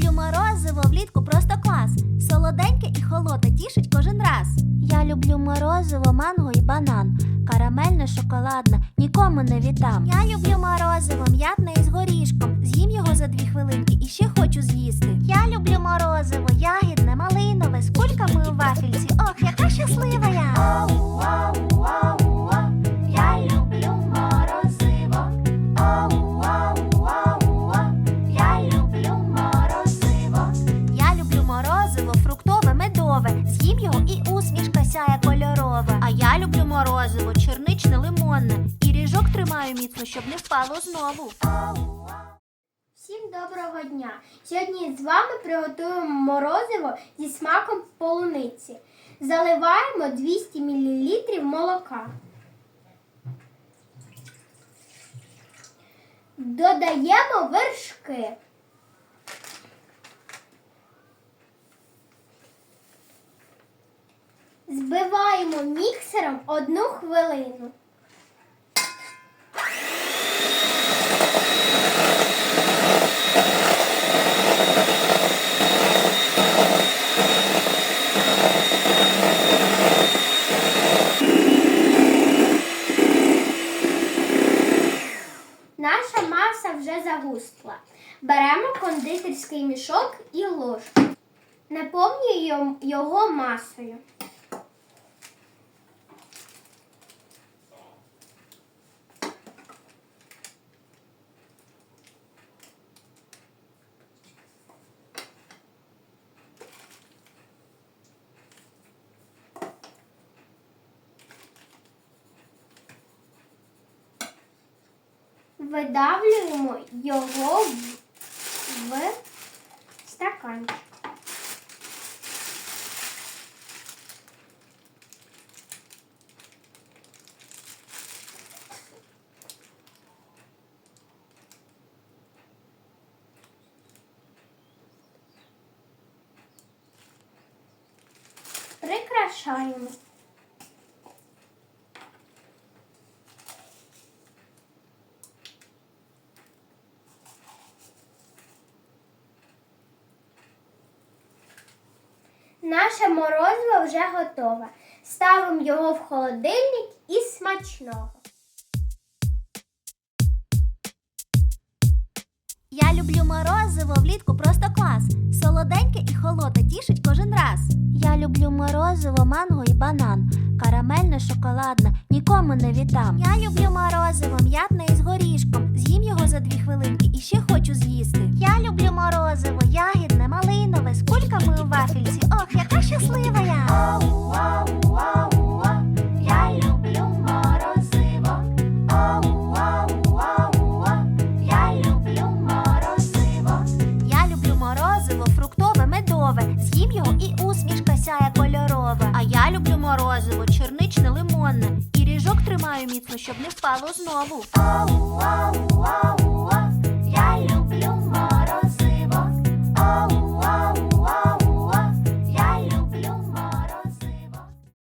люблю морозиво влітку просто клас. Солоденьке і холодне тішить кожен раз. Я люблю морозиво, манго і банан. Карамельне, шоколадне, нікому не віддам. Я люблю морозиво, м'ятне із горішком. З'їм його за дві хвилинки і ще хочу з'їсти. Я люблю морозиво, ягідне, малинове, з кульками у вафельці. Ох, яка щаслива я! Я люблю морозиво, черничне, лимонне. І ріжок тримаю міцно, щоб не впало знову. Всім доброго дня! Сьогодні з вами приготуємо морозиво зі смаком полуниці. Заливаємо 200 мл молока. Додаємо вершки. Збиваємо міксером одну хвилину. Наша маса вже загустла. Беремо кондитерський мішок і ложку. Наповнюємо його масою. Видавлюємо його в, стаканчик. Прикрашаємо. Наше морозиво вже готове. Ставимо його в холодильник і смачного. Я люблю морозиво влітку просто клас. Солоденьке і холодне тішить кожен раз. Я люблю морозиво, манго і банан. Карамельне, шоколадне, нікому не віддам. Я люблю морозиво, м'ятне із горішком. З'їм його за дві хвилинки і ще хочу з'їсти. Я люблю морозиво, ягідне, малинове, з кульками у вафельці. Щаслива я! Я люблю морозиво. Ау, ау, ау, ау. Я люблю морозиво. Я люблю морозиво, фруктове, медове. З'їм його і усмішка сяє кольорове. А я люблю морозиво, черничне, лимонне. І ріжок тримаю міцно, щоб не впало знову. Ау, ау, ау,